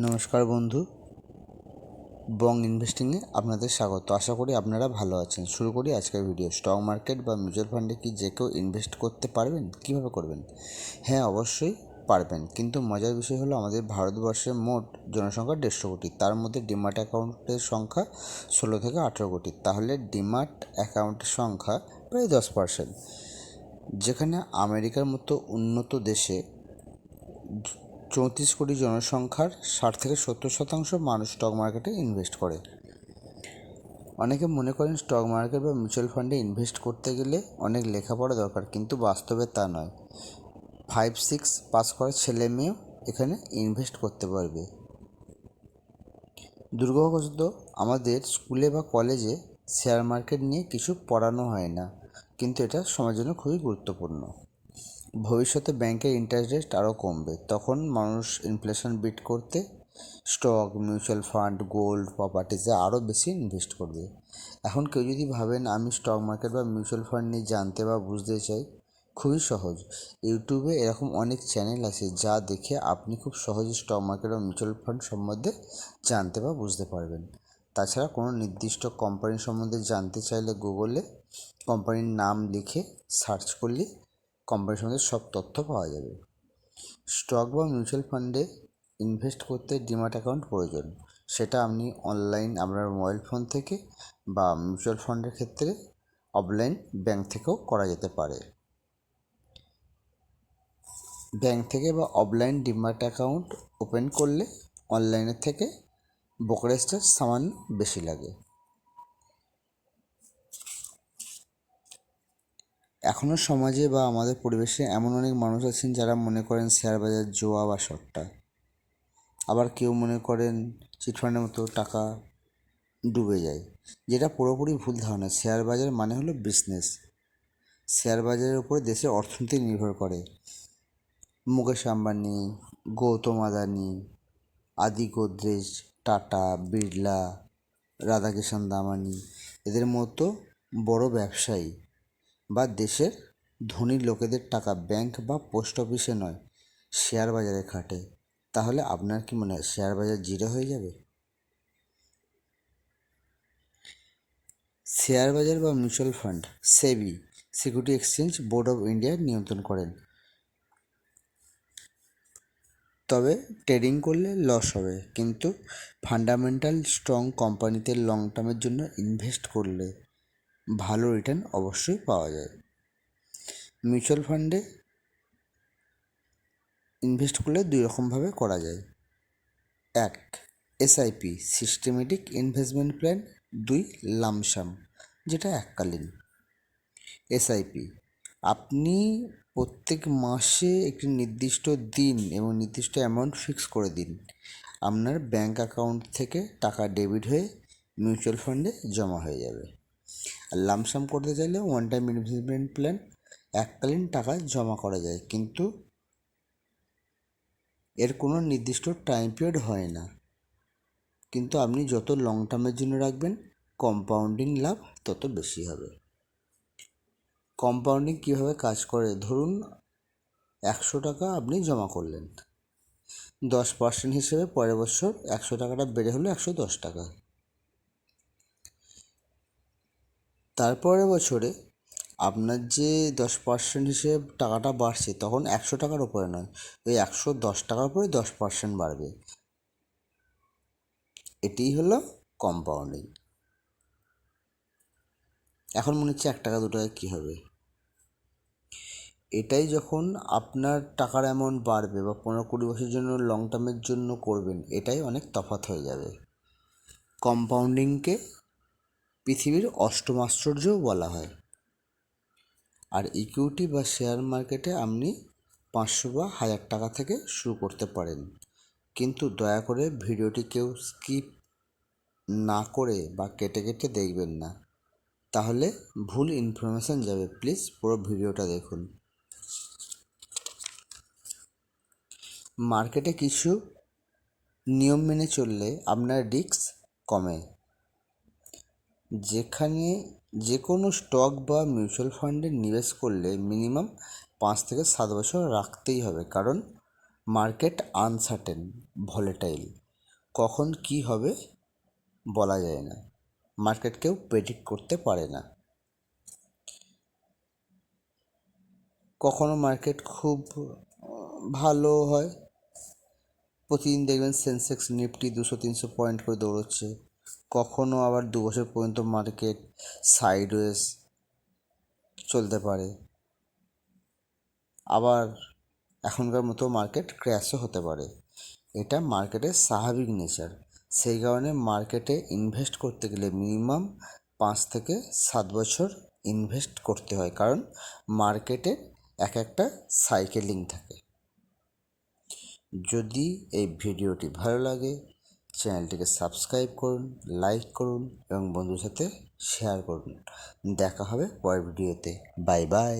নমস্কার বন্ধু। বং ইনভেস্টিংয়ে আপনাদের স্বাগত। আশা করি আপনারা ভালো আছেন। শুরু করি আজকের ভিডিও। স্টক মার্কেট বা মিউচুয়াল ফান্ডে কি যে কেউ ইনভেস্ট করতে পারবেন? কীভাবে করবেন? হ্যাঁ অবশ্যই পারবেন। কিন্তু মজার বিষয় হলো আমাদের ভারতবর্ষের মোট জনসংখ্যা দেড়শো কোটি। তার মধ্যে ডিমার্ট অ্যাকাউন্টের সংখ্যা ষোলো থেকে আঠেরো কোটি। তাহলে ডিমার্ট অ্যাকাউন্টের সংখ্যা প্রায় দশ পার্সেন্ট। যেখানে আমেরিকার মতো উন্নত দেশে চৌত্রিশ কোটি জনসংখ্যার ষাট থেকে সত্তর শতাংশ মানুষ স্টক মার্কেটে ইনভেস্ট করে। অনেকে মনে করেন স্টক মার্কেট বা মিউচুয়াল ফান্ডে ইনভেস্ট করতে গেলে অনেক লেখাপড়া দরকার, কিন্তু বাস্তবে তা নয়। ফাইভ সিক্স পাস করা ছেলে মেয়েও এখানে ইনভেস্ট করতে পারবে। দুর্ভাগ্যবশত আমাদের স্কুলে বা কলেজে শেয়ার মার্কেট নিয়ে কিছু পড়ানো হয় না, কিন্তু এটা সমাজের জন্য খুবই গুরুত্বপূর্ণ। ভবিষ্যতে ব্যাংকের ইন্টারেস্ট রেট আরও কমবে। তখন মানুষ ইনফ্লেশন বিট করতে স্টক মিউচুয়াল ফান্ড গোল্ড প্রপার্টিসে আরও বেশি ইনভেস্ট করবে। এখন কেউ যদি ভাবেন আমি স্টক মার্কেট বা মিউচুয়াল ফান্ড নিয়ে জানতে বা বুঝতে চাই, খুবই সহজ। ইউটিউবে এরকম অনেক চ্যানেল আছে যা দেখে আপনি খুব সহজে স্টক মার্কেট বা মিউচুয়াল ফান্ড সম্বন্ধে জানতে বা বুঝতে পারবেন। তাছাড়া কোনো নির্দিষ্ট কোম্পানি সম্বন্ধে জানতে চাইলে গুগলে কোম্পানির নাম লিখে সার্চ করলে কোম্পানি সম্বন্ধে সব তথ্য পাওয়া যাবে। স্টক বা মিউচুয়াল ফান্ডে ইনভেস্ট করতে ডিমার্ট অ্যাকাউন্ট প্রয়োজন। সেটা আপনি অনলাইন আপনার মোবাইল ফোন থেকে বা মিউচুয়াল ফান্ডের ক্ষেত্রে অফলাইন ব্যাংক থেকেও করা যেতে পারে। ব্যাংক থেকে বা অফলাইন ডিমার্ট অ্যাকাউন্ট ওপেন করলে অনলাইনের থেকে ব্রোকারেজ চার্জ সামান্য বেশি লাগে। এখনও সমাজে বা আমাদের পরিবেশে এমন অনেক মানুষ আছেন যারা মনে করেন শেয়ার বাজার জোয়া বা সট্টা। আবার কেউ মনে করেন চিটফান্ডের মতো টাকা ডুবে যায়। যেটা পুরোপুরি ভুল ধারণা। শেয়ার বাজার মানে হলো বিজনেস শেয়ার বাজারের উপরে দেশের অর্থনীতি নির্ভর করে। মুকেশ আম্বানি, গৌতম আদানি, আদি গোদরেজ, টাটা, বিড়লা, রাধাকিষাণ দামানি, এদের মতো বড় ব্যবসায়ী বা দেশের ধনী লোকেদের টাকা ব্যাংক বা পোস্ট অফিসে নয়, শেয়ার বাজারে খাটে। তাহলে আপনার কি মনে হয় শেয়ার বাজার জিরো হয়ে যাবে? শেয়ার বাজার বা mutual fund, SEBI, security exchange board of India নিয়ন্ত্রণ করেন। তবে ট্রেডিং করলে লস হবে, কিন্তু ফান্ডামেন্টাল স্ট্রং কোম্পানিতে লং টার্মের জন্য ইনভেস্ট করলে ভালো রিটার্ন অবশ্যই পাওয়া যায়। মিউচুয়াল ফান্ডে ইনভেস্ট করলে দুই রকমভাবে করা যায়। এক এসআইপি সিস্টেমেটিক ইনভেস্টমেন্ট প্ল্যান দুই লামসাম যেটা এককালীন। এসআইপি আপনি প্রত্যেক মাসে একটি নির্দিষ্ট দিন এবং নির্দিষ্ট অ্যামাউন্ট ফিক্স করে দিন। আপনার ব্যাঙ্ক অ্যাকাউন্ট থেকে টাকা ডেবিট হয়ে মিউচুয়াল ফান্ডে জমা হয়ে যাবে। আর লামসাম করতে চাইলে ওয়ান টাইম ইনভেস্টমেন্ট প্ল্যান এককালীন টাকা জমা করা যায়। কিন্তু এর কোনো নির্দিষ্ট টাইম পিরিয়ড হয় না। কিন্তু আপনি যত লং টার্মের জন্য রাখবেন কম্পাউন্ডিং লাভ তত বেশি হবে। কম্পাউন্ডিং কীভাবে কাজ করে? ধরুন একশো টাকা আপনি জমা করলেন। দশ পার্সেন্ট হিসেবে পরের বছর একশো টাকাটা বেড়ে হলো একশো দশ টাকা। তারপরের বছরে আপনার যে দশ পার্সেন্ট হিসেবে টাকাটা বাড়ছে, তখন একশো টাকার ওপরে নয়, ওই একশো দশ টাকার উপরে দশ পার্সেন্ট বাড়বে। এটিই হলো কম্পাউন্ডিং এখন মনে হচ্ছে এক টাকা, দু টাকা কী হবে? এটাই যখন আপনার টাকার অ্যামাউন্ট বাড়বে বা পনেরো কুড়ি বছরের জন্য লং টার্মের জন্য করবেন, এটাই অনেক তফাৎ হয়ে যাবে। কম্পাউন্ডিংকে পৃথিবীর অষ্টম আশ্চর্যও বলা হয়। আর ইকুইটি বা শেয়ার মার্কেটে আপনি পাঁচশো বা হাজার টাকা থেকে শুরু করতে পারেন। কিন্তু দয়া করে ভিডিওটি কেউ স্কিপ না করে বা কেটে কেটে দেখবেন না। তাহলে ভুল ইনফরমেশান যাবে। প্লিজ পুরো ভিডিওটা দেখুন। মার্কেটে কিছু নিয়ম মেনে চললে আপনার রিস্ক কমে। যেখানে যে কোনো স্টক বা মিউচুয়াল ফান্ডে নিবেশ করলে মিনিমাম পাঁচ থেকে সাত বছর রাখতেই হবে। কারণ মার্কেট আনসার্টেন ভলেটাইল কখন কি হবে বলা যায় না। মার্কেট কেউ প্রেডিক্ট করতে পারে না। কখনো মার্কেট খুব ভালো হয়। প্রতিদিন দেখবেন সেন্সেক্স নিফটি দুশো, তিনশো পয়েন্ট করে দৌড়চ্ছে। কখনো আবার দু বছর পর্যন্ত মার্কেট সাইডওয়েজ চলতে পারে। আবার এখনকার মতো মার্কেট ক্র্যাশও হতে পারে। এটা মার্কেটের স্বাভাবিক নেচার সেই কারণে মার্কেটে ইনভেস্ট করতে গেলে মিনিমাম পাঁচ থেকে সাত বছর ইনভেস্ট করতে হয়। কারণ মার্কেটে এক একটা সাইকেলিং থাকে। যদি এই ভিডিওটি ভালো লাগে চ্যানেলটিকে সাবস্ক্রাইব করুন, লাইক করুন এবং বন্ধুর সাথে শেয়ার করুন। দেখা হবে পরের ভিডিওতে। Bye bye.